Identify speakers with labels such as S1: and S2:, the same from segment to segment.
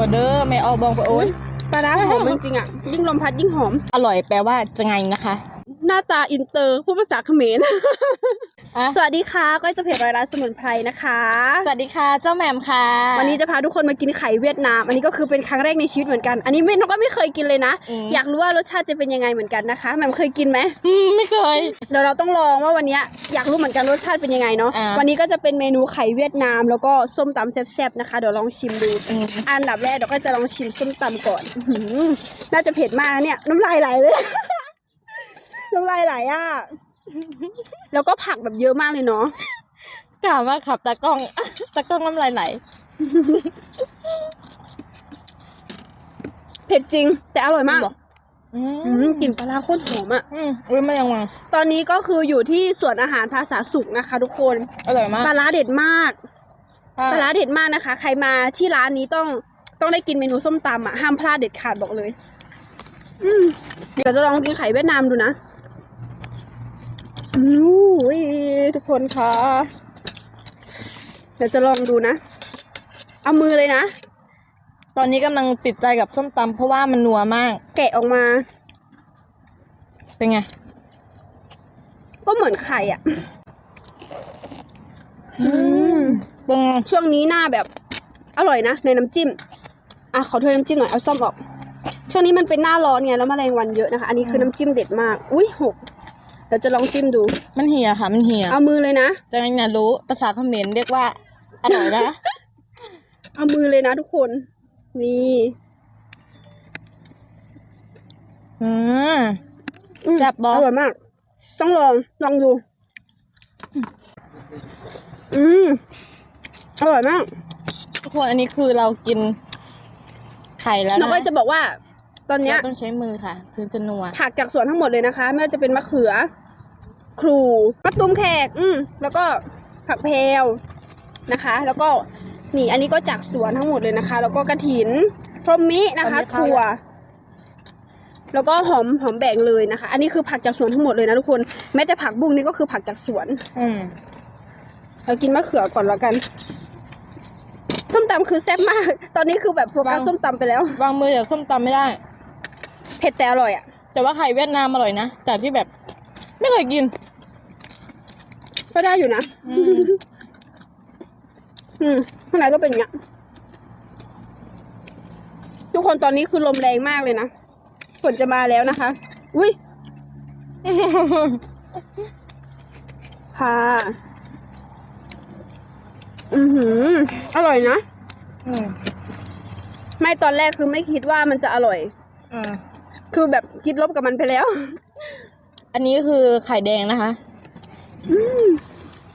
S1: อเดอร์ไม่เอาบองไปโอ้ย
S2: ปลาร้าหอมจริงๆอะ ยิ่งลมพัดยิ่งหอม
S1: อร่อยแปลว่าจะไงนะคะ
S2: หน้าตาอินเตอร์พูดภาษาเขมร
S1: อะ
S2: สวัสดีค่ะก็จะเพจรอยร้านสมุนไพรนะคะ
S1: สวัสดีค่ะ เจ้าแหม่มค่ะ
S2: วันนี้จะพาทุกคนมากินไข่เวียดนาม อันนี้ก็คือเป็นครั้งแรกในชีวิตเหมือนกัน อันนี้ไม่นกก็ไม่เคยกินเลยนะ
S1: อืม
S2: อยากรู้ว่ารสชาติจะเป็นยังไงเหมือนกันนะคะแหม่มเคยกินไหม
S1: อืมไม่เคย
S2: เดี๋ยวเราต้องลองว่าวันเนี้ยอยากรู้เหมือนกันรสชาติเป็นยังไงเนาะ
S1: อ่า
S2: วันนี้ก็จะเป็นเมนูไข่เวียดนาม แล้วก็ส้มตำแซ่บๆนะคะ เดี๋ยวลองชิมดู
S1: อืม
S2: อันดับแรกเราก็จะลองชิมส้มตำก่อนอื้อหือน่าจะเผ็ดมากเนี่ยน้ำลายไหลเลย น้ำลายไหลอะ แล้วก็ผักแบบเยอะมากเลยเนาะ
S1: กล่าวมากครับตากล้อง ตากล้องน้ำลายไหล
S2: เผ็ดจริง แต่อร่อยมาก
S1: อื
S2: อื
S1: ม
S2: มกลิ่นปลาร้าโคตรหอมอะ
S1: อืมอุ้ยมายังวัง
S2: ตอนนี้ก็คืออยู่ที่สวนอาหารภาษาสุขนะคะ ทุกคน
S1: อร่อยมาก
S2: ปลาร้าเด็ดมาก ปลาร้าเด็ดมากนะคะ ใครมาที่ร้านนี้ต้องต้องได้กินเมนูส้มตำอะ ห้ามพลาดเด็ดขาดบอกเลย อืมเดี๋ยวจะลองกินไข่เวียดนามดูนะ อู้ยทุกคนคะเดี๋ยวจะลองดูนะ เอามือเลยนะ
S1: ตอนนี้กำลังติดใจกับส้มตำเพราะว่ามันนัวมาก
S2: แกะออกมา
S1: เป็นไง
S2: ก็เหมือนไข่อะอืม
S1: เป็นไง
S2: ช่วงนี้หน้าแบบ อร่อยนะในน้ำจิ้ม อะขอถ้วยน้ำจิ้มหน่อยเอาซ่อมออก ช่วงนี้มันเป็นหน้าร้อนไงแล้วแมลงวันเยอะนะคะ อันนี้คือน้ำจิ้มเด็ดมาก อุ้ยหก เดี๋ยวจะลองจิ้มดู
S1: มันเหี่ยค่ะ มันเหี่ย
S2: เอามือเลยนะ
S1: จะไงนะรู้ ภาษาเขมรเรียกว่าอร่อยนะ
S2: เอามือเลยนะทุกคน นี่
S1: อืม
S2: อืม
S1: แซ่บบอ
S2: อร่อยมาก ต้องลอง ลองดู อืมอร่อยมาก
S1: ทุกคนอันนี้คือเรากินไข่แล้ว
S2: น้อง
S1: นะ
S2: ก็จะบอกว่า ตอนเนี้ย
S1: เราต้องใช้มือค่ะ ถึงจะนัว
S2: ผักจากสวนทั้งหมดเลยนะคะ ไม่ว่าจะเป็นมะเขือ ครูมะตูมแขก อืมแล้วก็ผักแพรวนะคะ แล้วก็นี่อันนี้ก็จากสวนทั้งหมดเลยนะคะ แล้วก็กระถินพรหมินะคะ
S1: อันนี้เข้า
S2: ถั่วแล้วก็หอมหอมแบ่งเลยนะคะ อันนี้คือผักจากสวนทั้งหมดเลยนะทุกคนแม้แต่ผักบุ้งนี่ก็คือผักจากสวน
S1: อืม
S2: เรากินมะเขือก่อนแล้วกัน ส้มตำคือแซ่บมาก ตอนนี้คือแบบโฟกัสส้มตำไปแล้ว
S1: วางมือจากส้มตำไม่ได้
S2: เผ็ดแต่อร่อยอะ
S1: แต่ว่าไข่เวียดนามอร่อยนะจากที่แบบ ไม่เคยกิน
S2: ก็ได้อยู่นะ
S1: อืม
S2: อืมข้างในก็เป็นอย่างเงี้ยทุกคนตอนนี้คือลมแรงมากเลยนะฝนจะมาแล้วนะคะ อุ้ยค่ะอือหือ อร่อยนะ
S1: อืม
S2: ไม่ตอนแรกคือไม่คิดว่ามันจะอร่อย
S1: อ่า
S2: คือแบบคิดลบกับมันไปแล้ว
S1: อันนี้คือไข่แดงนะคะ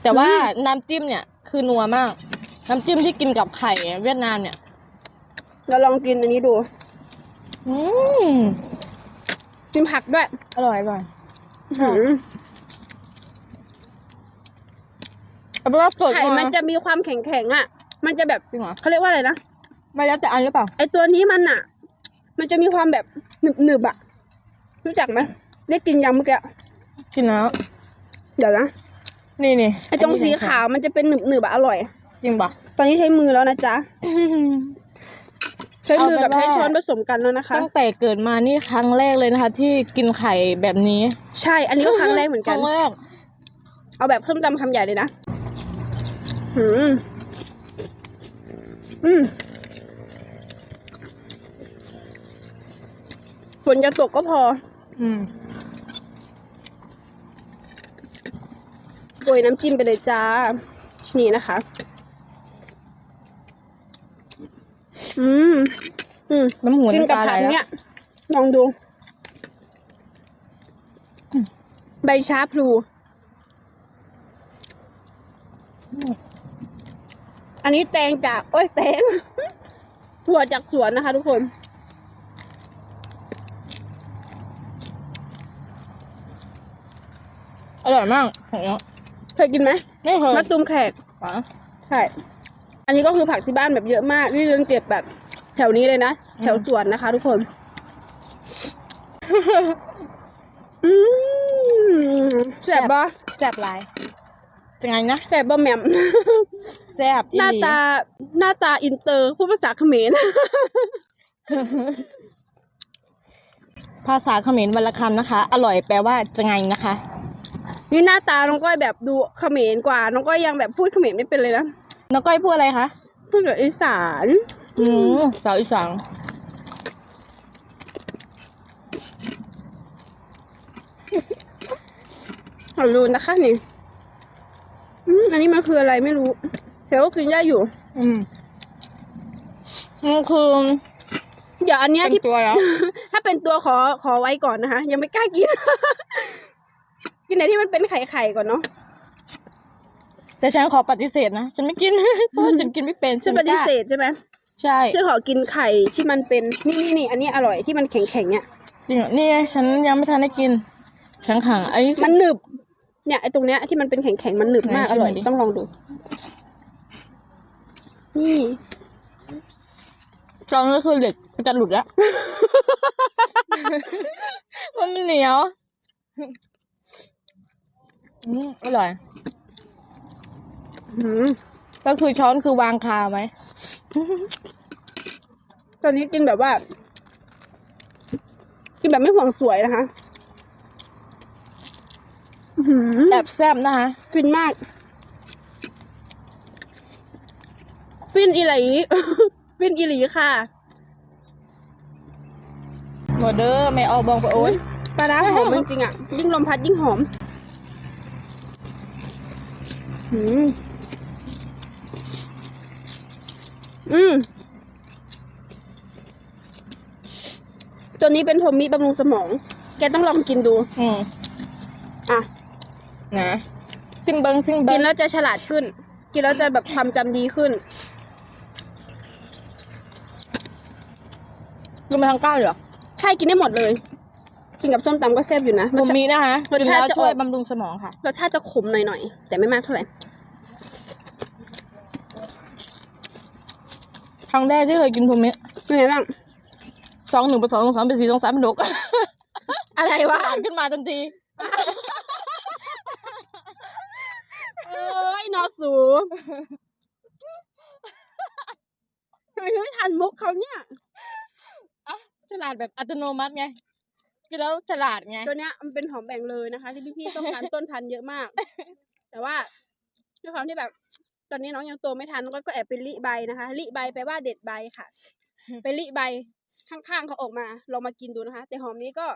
S1: แต่ว่าน้ำจิ้มเนี่ย คือนัวมาก น้ำจิ้มที่กินกับไข่เวียดนามเนี่ย
S2: เราลองกินอันนี้ดู
S1: อืม
S2: กินผักด้วย
S1: อร่อยอร่อย
S2: อื้อหือ
S1: เอาเป็นว่าสด
S2: ไข่มันจะมีความแข็งๆอะ มันจะแบบ
S1: จริงเหรอ
S2: เขาเรียกว่าอะไรนะ
S1: ไม่แล้วแต่อันหรือเปล่า
S2: ไอตัวนี้มันอะ มันจะมีความแบบหนึบๆอะรู้จักไหมได้กินยังเมื่อกี้
S1: กินแล้ว
S2: เดี๋ยวนะ
S1: นี่นี่
S2: ไอตรงสีขาวมันจะเป็นหนึบๆอะอร่อย
S1: จริงปะ
S2: ตอนนี้ใช้มือแล้วนะจ๊ะ ใช้มือกับ
S1: เอาเป็นว่า
S2: ใช้ช้อนผสมกันแล้วนะคะ
S1: ตั้งแต่เกิดมานี่ครั้งแรกเลยนะคะ ที่กินไข่แบบนี้
S2: ใช่ อันนี้ก็ครั้งแรกเหมือน
S1: ค
S2: กัน
S1: รั้งแรก
S2: เอาแบบเพิ่มตำคำใหญ่เลยนะหืม อืม ฝนจะตกก็พอ
S1: อืม
S2: โรยน้ำจิ้มไปเลยจ้า นี่นะคะ อืม อืม
S1: น้ำหู
S2: กิน
S1: น้ำ
S2: กับ
S1: ตาไหล
S2: ผัก
S1: แล้ว
S2: เนี่ยลองดู ใบชาพลู อันนี้แตงจาก โอ้ยแตง ถั่วจากสวนนะคะทุกคน
S1: อร่อยมากของเนี้ย
S2: เคยกินไหม
S1: ไม่เคย
S2: มะตูมแขก
S1: ปะ
S2: ใช่อันนี้ก็คือผักที่บ้านแบบเยอะมากนี่เรื่องเก็บแบบ แถวนี้เลยนะ แถวสวนนะคะ ทุกคนอืมแซ่บปะ
S1: แซ่บหลายจังไงนะ
S2: แซ่บบ่แหม่ม
S1: แซ่บ
S2: หน้า
S1: อีลี
S2: ตา หน้าตาอินเตอร์พูดภาษาเขมร
S1: ภาษาเขมรวรรณคำนะคะ อร่อยแปลว่าจังไงนะคะ
S2: นี่หน้าตาน้องก้อยแบบดูเขมรกว่า น้องก้อยยังแบบพูดเขมรไม่เป็นเลยนะ
S1: น้องก้อยพูดอะไรคะ
S2: พูดแบบอีสาน
S1: อืมสาวอีสาน
S2: ขอดูนะคะนี่ อืมอันนี้มันคืออะไรไม่รู้ แต่ว่ากินได้อยู่
S1: อืมมันคือ
S2: เดี๋ยวอันเนี้ย
S1: เป็น
S2: ที่
S1: ตัวแล้ว
S2: ถ้าเป็นตัวขอขอไว้ก่อนนะคะ ยังไม่กล้ากิน กินไหนที่มันเป็นไข่ไข่ๆก่อนเนาะ
S1: แต่ฉันขอปฏิเสธนะ ฉันไม่กิน เพราะว่าฉันกินไม่เป็น
S2: ฉันปฏิเสธใช่ไหม
S1: ใช่
S2: คือขอกินไข่ที่มันเป็นนี่นี่นี่อันนี้อร่อยที่มันแข็งแข็งๆเนี่ย
S1: จริงเหรอนี่ไงฉันยังไม่ทันได้กินฉันขังไอ้
S2: มันหนึบ เนี่ยไอ้ตรงเนี้ยที่มันเป็นแข็งแข็งๆมันหนึบมาก
S1: ไหนชิ
S2: อ
S1: มหน่
S2: ร่อ
S1: อยยดิ
S2: ต้องลองดู นี่
S1: ตอนนี้คือเหล็กมันจะหลุดแล้ว มันเหนียว อืมอร่อย
S2: หืม
S1: ก็คือช้อนคือวางคาไหม
S2: ตอนนี้กินแบบว่า กินแบบไม่ห่วงสวยนะคะอื้อหือ
S1: แอบแซบนะคะ
S2: ฟินมาก ฟินอีหลี ฟินอีหลีค่ะ
S1: หมดเด้อไม่เอาบองไปโอ้ย
S2: ปลาร้าหอมจริงๆอะ ยิ่งลมพัดยิ่งหอม อืมอืมตัวนี้เป็นโทมิบำรุงสมอง แกต้องลองกินดู
S1: อืม
S2: อะ
S1: นะซิมเบิงซิมเบิ
S2: กิ
S1: ง
S2: นแล้วจะฉลาดขึ้น กินแล้วจะแบบความจำดีขึ้น
S1: กินไปทั้งก้าวเลยเหรอ
S2: ใช่กินได้หมดเลย กินกับส้มตำก็แซ่บอยู่นะ
S1: นมมีนะคะ
S2: รส
S1: กิน
S2: ชาติ
S1: แล้ว
S2: จะ
S1: ช่วย
S2: ออก
S1: บำรุงสมองค่ะ
S2: รสชาติจะขมหน่อยๆ แต่ไม่มากเท่าไหร่
S1: ครั้งแรกที่เคยกินพวกนี้
S2: เป็นไงบ้าง
S1: สองหนึ่งเป็นสองสามเป็นสี่สองสามเป็นหก
S2: อะไรวะ
S1: ฉลาดขึ้นมาทันที
S2: เอ้ยนอสูทำไมถึงไม่ทันมุกเขาเนี่ย
S1: ฉลาดแบบอัตโนมัติไง กินแล้วฉลาดไง
S2: ตัวเนี้ยมันเป็นหอมแบ่งเลยนะคะ ที่พี่ๆต้องการต้นพันธุ์เยอะมาก แต่ว่าด้วยความที่แบบ ตอนนี้น้องยังโตไม่ทันก็ก็แอบเป็นลิใบนะคะลิใบแปลว่าเด็ดใบค่ะเป็นลิใบข้างๆเขาออกมาลองมากินดูนะคะ แต่หอมนี้ก็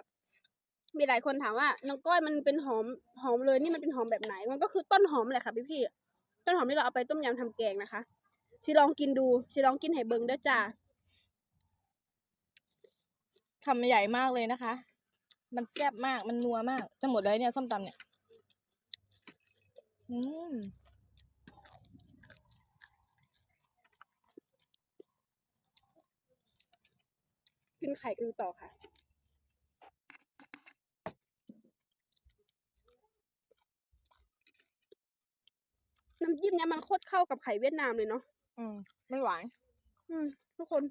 S2: มีหลายคนถามว่าน้องก้อยมันเป็นหอมหอมเลยนี่มันเป็นหอมแบบไหน มันก็คือต้นหอมแหละค่ะพี่ๆต้นหอมที่เราเอาไปต้มยำทำแกงนะคะชิลองกินดูชิลองกินให้เบิงเด้อจ้า
S1: คำใหญ่มากเลยนะคะ มันแซ่บมาก มันนัวมาก จะหมดเลยเนี่ยส้มตำเนี่ย อืม
S2: กินไข่กันต่อค่ะ น้ำจิ้มเนี้ยมันโคตรเข้ากับไข่เวียดนามเลยเนาะ
S1: อืมไม่หวาน
S2: อืม ทุกคน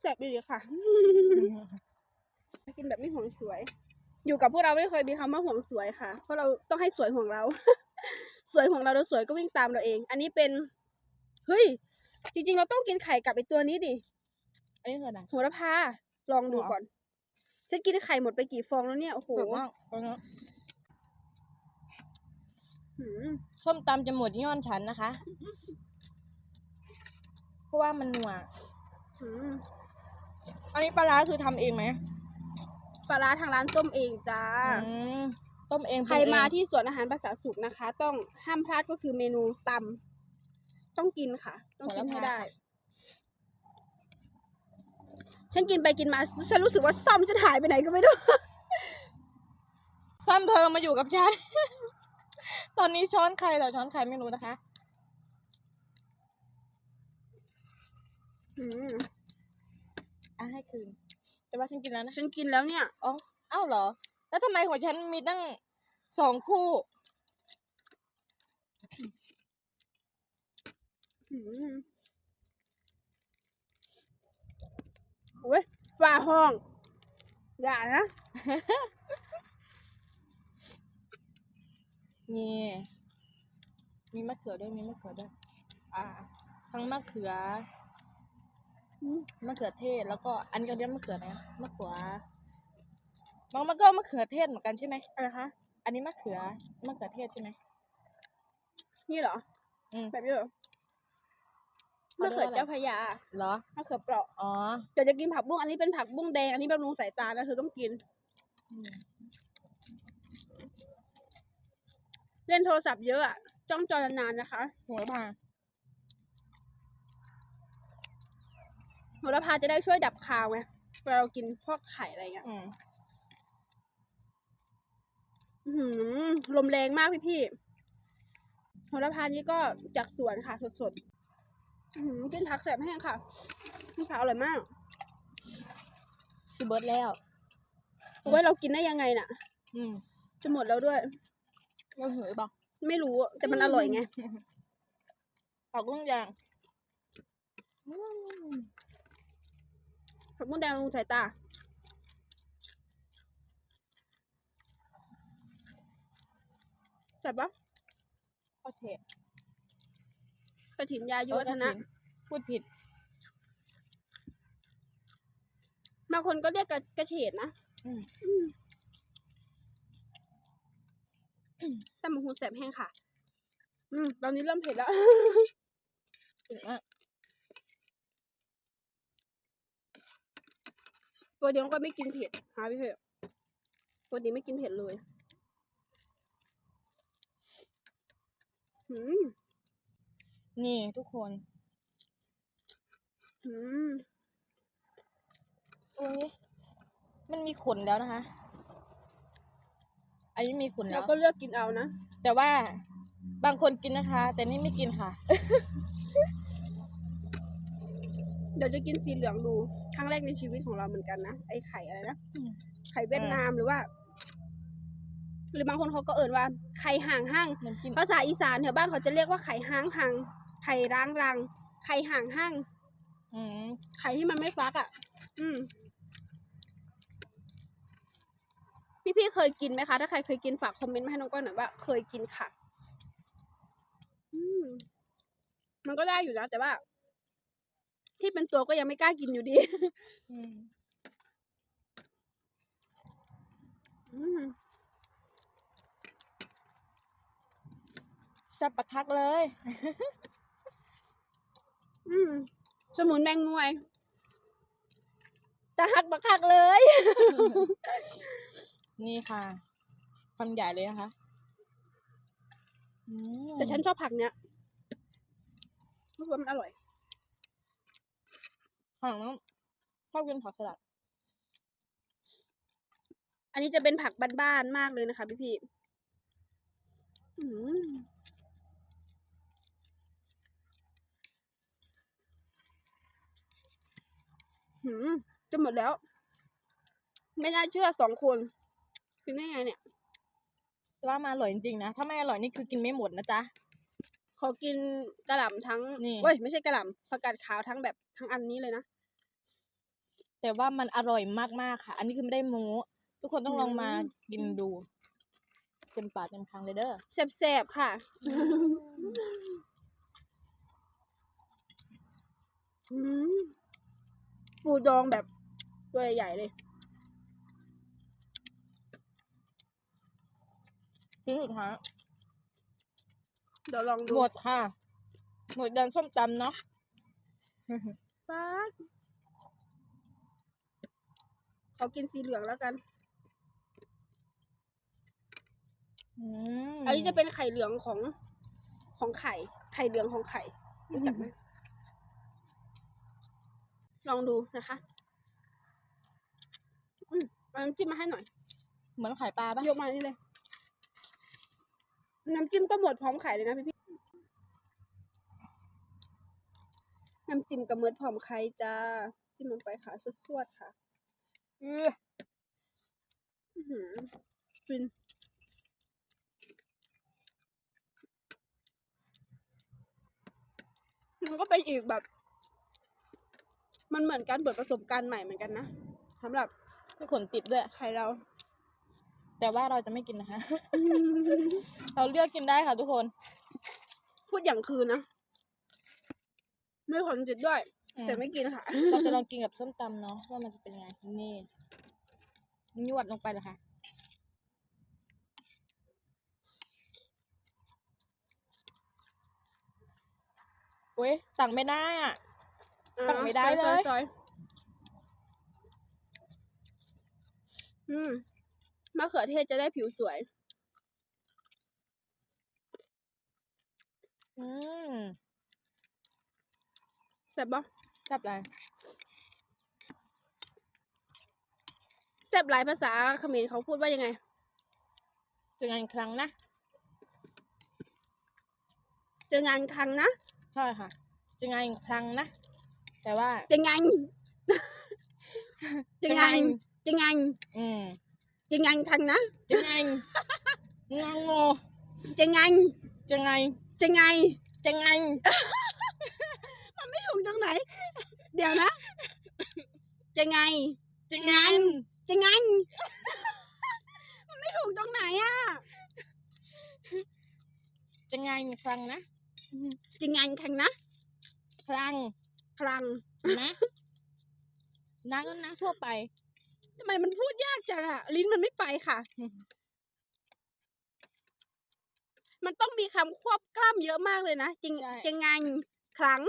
S2: แซ่บดีค่ะ กินแบบไม่ห่วงสวย อยู่กับพวกเราไม่เคยมีคำว่าห่วงสวยค่ะ เพราะเราต้องให้สวยห่วงเรา สวยห่วงเราแล้วสวยก็วิ่งตามเราเอง อันนี้เป็น เฮ้ย จริง ๆ เราต้องกินไข่กับไอตัวนี้ดิ
S1: อันนี้คืออะไร
S2: โหระพา ลองดู
S1: หรอ
S2: ก่อน ฉันกินไข่หมดไปกี่ฟองแล้วเนี่ย โอ้โห
S1: เปลือกมากตอนนี้
S2: หืม
S1: ส้มตำจะหมดย้อนฉันนะคะ เพราะว่ามันนัว
S2: หืม
S1: อันนี้ปลาร้าคือทำเองไหม
S2: ปลาร้าทางร้านต้มเองจ้า
S1: อืมต้มเอง
S2: ใคร
S1: ปง
S2: มา
S1: เอง
S2: ที่สวนอาหารภาษาสุขนะคะ ต้องห้ามพลาดก็คือเมนูตำต้องกินค่ะ ต้องกินให้ได้ ฉันกินไปกินมา ฉันรู้สึกว่าซ่อมฉันหายไปไหนก็ไม่รู้
S1: ซ้ำเธอมาอยู่กับฉัน ตอนนี้ช้อนใครเหรอช้อนใครไม่รู้นะคะ
S2: อืม
S1: อะให้คืน แต่ว่าฉันกินแล้วนะ
S2: ฉันกินแล้วเนี่ย
S1: อ๋ออ้าวเหรอ แล้วทำไมของฉันมีตั้งสองคู่
S2: อืมโอ้ยฝ่าห้อง อย่านะ
S1: มีมีมะเขือด้วย มีมะเขือด้วย อ่า ทั้งมะเขือ
S2: อื ม
S1: มะเขือเทศแล้วก็อันนี้ก็เรียกมะเขืออะไรนะมะเขือมันมันก็มะเขือเทศเหมือนกันใช่ไหม
S2: อะไรคะ
S1: อันนี้มะเขือมะเขือเทศใช่ไหม
S2: นี่เหรอ
S1: อืม
S2: แบบนี้เหรอ
S1: เขา
S2: มะ
S1: เรี
S2: เขื
S1: ย
S2: อก
S1: ว่าอะไร
S2: เจ้าพระยา
S1: เหรอ
S2: มะเขือเปราะ
S1: อ๋อ
S2: แต่จะกินผักบุ้งอันนี้เป็นผักบุ้งแดงอันนี้บำรุงสายตานะเธอต้องกิน
S1: อืม
S2: เล่นโทรศัพท์เยอะอะจ้องจอนานๆนะคะ
S1: หัวละพา
S2: โหระพาจะได้ช่วยดับคาวไงเวลาเรากินพวกไข่อะไรเงี้ย
S1: อืม
S2: อื้อหือลมแรงมากพี่พี่ๆโหระพานี้ก็จากสวนค่ะสดๆอื้อหือกินผักแสบแห้งค่ะนี่ผักอร่อยมาก
S1: สิเบิร์ดแล้ว
S2: ว่าเรากินได้ยังไงน่ะ
S1: อืม
S2: จะหมดแล้วด้วย
S1: เราหือเปล่า
S2: ไม่รู้แต่มันอร่อยไง
S1: ผักกุ้งยางอืม
S2: ผักบุ้งแดงบำรุงสายตาแต่ปะ
S1: ข้าวเทศ
S2: กระถินยายุ
S1: เออ
S2: วัฒนะ
S1: กฐิพูดผิด
S2: บางคนก็เรียกกระกระเฉดนะ
S1: อืม
S2: แต่มันหูแสบแห้งค่ะ อืมตอนนี้เริ่มเผ็ดแล้ว
S1: ถึงมาก
S2: ปกติน้องก็ไม่กินเผ็ดหาพี่เผ็ดปกติไม่กินเผ็ดเลยอืม
S1: นี่ทุกคน
S2: อืม
S1: โอ้ยมันมีขนแล้วนะคะ อันนี้มีขนแล้
S2: เรา
S1: ว
S2: ก็เลือกกินเอานะ
S1: แต่ว่าบางคนกินนะคะ แต่นี่ไม่กินค่ะ
S2: เดี๋ยวจะกินสีเหลืองดูครั้งแรกในชีวิตของเราเหมือนกันนะไอ้ไข่อะไรนะ
S1: อืม
S2: ไข่เวียดนามหรือว่า หรือบางคนเขาก็เอ่นว่าไข่ห่างห้าง
S1: น้ำจิ้ม
S2: ภาษาอีสานแถวบ้านเขาจะเรียกว่าไข่ห้างหังไข่ร้างรังไข่ห่างห้าง
S1: อืม
S2: ไข่ที่มันไม่ฟักอะ อืมพี่ๆเคยกินไหมคะ ถ้าใครเคยกินฝากคอมเมนต์มาให้น้องก้อยหน่อยว่า เคยกินค่ะ อืมมันก็ได้อยู่นะแต่ว่า ที่เป็นตัวก็ยังไม่กล้ากินอยู่ดี
S1: อืม
S2: อืม
S1: สับปะคักเลย
S2: อืมสมุนแมงมวยตะหักบักคักเลย
S1: นี่ค่ะคำใหญ่เลยนะคะอืม
S2: แต่ฉันชอบผักเนี้ยรู้สึกว่ามันอร่อย
S1: ผักน้ำชอบกินผักสลัด
S2: อันนี้จะเป็นผักบ้านๆมากเลยนะคะ พี่พี่ๆอืมหืมจะหมดแล้ว ไม่น่าเชื่อสองคนกินได้ไงเนี่ย
S1: แต่ว่ามาอร่อยจริงๆนะ ถ้าไม่อร่อยนี่คือกินไม่หมดนะจ๊ะ
S2: ขอกินกระหล่ำทั้ง
S1: นี่
S2: เว้ยไม่ใช่กระหล่ำผักกาดขาวทั้งแบบทั้งอันนี้เลยนะ
S1: แต่ว่ามันอร่อยมากๆค่ะ อันนี้คือไม่ได้โม้ทุกคนต้องลองมา
S2: อืม
S1: กินดูเต็มปากเต็มคำเลยเด้อ
S2: แสบๆค่ะ อืมปูดองแบบตัวใหญ่ๆเลย
S1: ชิ้นสุดท้าย
S2: เดี๋ยวลองดู
S1: หมดค่ะ หมดเดินส้มตำเนาะ
S2: ป๊าด ขอกินสีเหลืองแล้วกัน
S1: อืม
S2: อันนี้จะเป็นไข่เหลืองของของไข่ ไข่เหลืองของไข่รู้จักไหมลองดูนะคะ อืมเอาน้ำจิ้มมาให้หน่อย
S1: เหมือนไข่ปลาปะ
S2: ยกมานี่เลย น้ำจิ้มก็หมดพร้อมไข่เลยนะพี่พี่น้ำจิ้มกับเมือดพร้อมไข่จ้า จิ้มลงไปค่ะสวดๆค่ะ
S1: เออ
S2: ฟินมันก็เป็นอีกแบบ มันเหมือนการเปิดประสบการณ์ใหม่เหมือนกันนะสำหรับ
S1: มีขนติดด้วย
S2: ไข่เรา
S1: แต่ว่าเราจะไม่กินนะคะ เราเลือกกินได้ค่ะทุกคน
S2: พูดอย่างคืนนะ ไม่ขนจิตด้วย แต่ไม่กินค่ะ
S1: เราจะลองกินกับส้มตำเนาะว่ามันจะเป็นยังไงนี่นวดลงไปเลยค่ะ เว้ยตังไม่ได้อะ ตักไม่ได้เลย
S2: จออืมมะเขือเทศจะได้ผิวสวย
S1: อืม
S2: แซ่บปะ
S1: จับอะไร
S2: แซ่บหลายภาษาเขมรเขาพูดว่ายังไง
S1: เจองานอีกครั้งนะ
S2: เจองานครั้งนะ
S1: ใช่ค่ะเจองานอีกครั้งนะ แต่ว่า
S2: เจองานเจองานเจองาน
S1: อืม
S2: เจองานครั้งนะ
S1: เจองานงางโง
S2: เจองาน
S1: เจองาน
S2: เจองาน
S1: เจองาน
S2: ไม่ถูกตรงไหน เดี๋ยวนะเจองาน
S1: เจองาน
S2: เจองานมันไม่ถูกตรงไหนอะ
S1: เจองานอีกครั้งนะ
S2: เจองานครั้งนะ
S1: ครั้ง
S2: ครั้ง
S1: นะนะก็นะทั่วไป
S2: ทำไมมันพูดยากจังอะ ลิ้นมันไม่ไปค่ะ มันต้องมีคำควบกล้ำเยอะมากเลยนะจริง
S1: ใช่
S2: เจองานครั้ง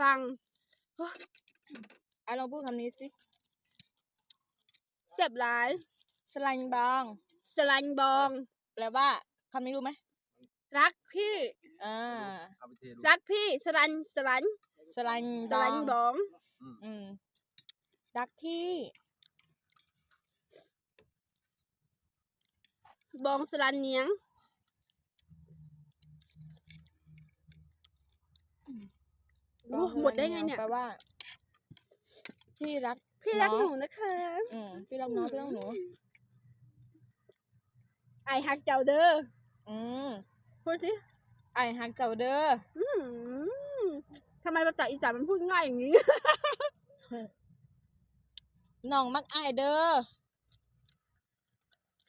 S2: ครั้ง
S1: อะลองพูดคำนี้สิ
S2: เสียบหลาย
S1: สลันบอง
S2: สลันบอง
S1: แปลว่าคำนี้รู้ไหม
S2: รักพี่
S1: อ่า
S3: เอาไปเทดู
S2: รักพี่สลันสลัน
S1: สลัน
S2: ส
S1: บอ
S2: ลั
S1: ง
S2: นบอง
S1: อืมรักพี่
S2: บองสลันเนียง โอ้หมดได้ไงเนี่ย
S1: แปลว่า พี่รัก
S2: พี่รัก
S1: อง
S2: หนูนะคะ
S1: อืมพี่รักน้องพี่รักหนู
S2: ไอฮักเจ้าเด้อ
S1: อืม
S2: พูดสิ
S1: ไอฮักเจ้าเด้อ
S2: อืมทำไมภาษาอีสานมันพูดง่ายอย่างนี้
S1: น้องมักไอายเด้อ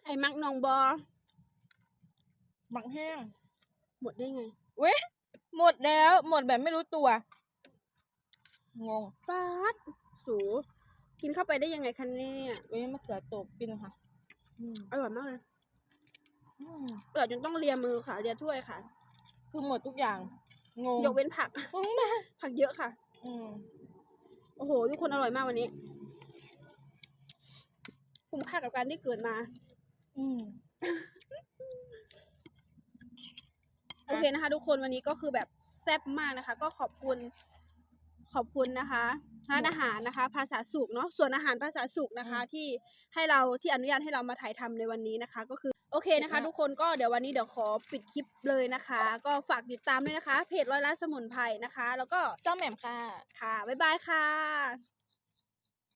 S2: ไอมักนองบอ
S1: มักแห้ง
S2: หมดได้ไง
S1: เว้ยหมดแล้ว หมดแบบไม่รู้ตัว งง
S2: ฟาดสูกินเข้าไปได้ยังไงคะเนี่ย
S1: เว้ยมะเขือตกกินค่ะอืม
S2: อร่อยมากเลย
S1: อืม
S2: อร่อยจนต้องเลียมือค่ะเลียถ้วยค่ะ
S1: คือหมดทุกอย่าง งง
S2: ยกเว้นผัก
S1: งงมาก
S2: ผักเยอะค่ะ
S1: อืม
S2: โอ้โห ทุกคนอร่อยมากวันนี้ คุ้มค่ากับการที่เกิดมา
S1: อืม
S2: โอเคนะคะ ทุกคนวันนี้ก็คือแบบแซ่บมากนะคะ ก็ขอบคุณ ขอบคุณนะคะร้านอาหารนะคะ ภาษาสุกเนาะส่วนอาหารภาษาสุกนะคะที่ให้เราที่อนุญาตให้เรามาถ่ายทำในวันนี้นะคะ ก็คือโอเคนะคะ ทุกคนก็เดี๋ยววันนี้เดี๋ยวขอปิดคลิปเลยนะคะ ก็ฝากติดตามด้วยนะคะ เพจร้อยล้านสมุนไพรนะคะ แล้วก็
S1: เจ้าแหม่มค่ะ
S2: ค่ะบ๊ายบายค่ะ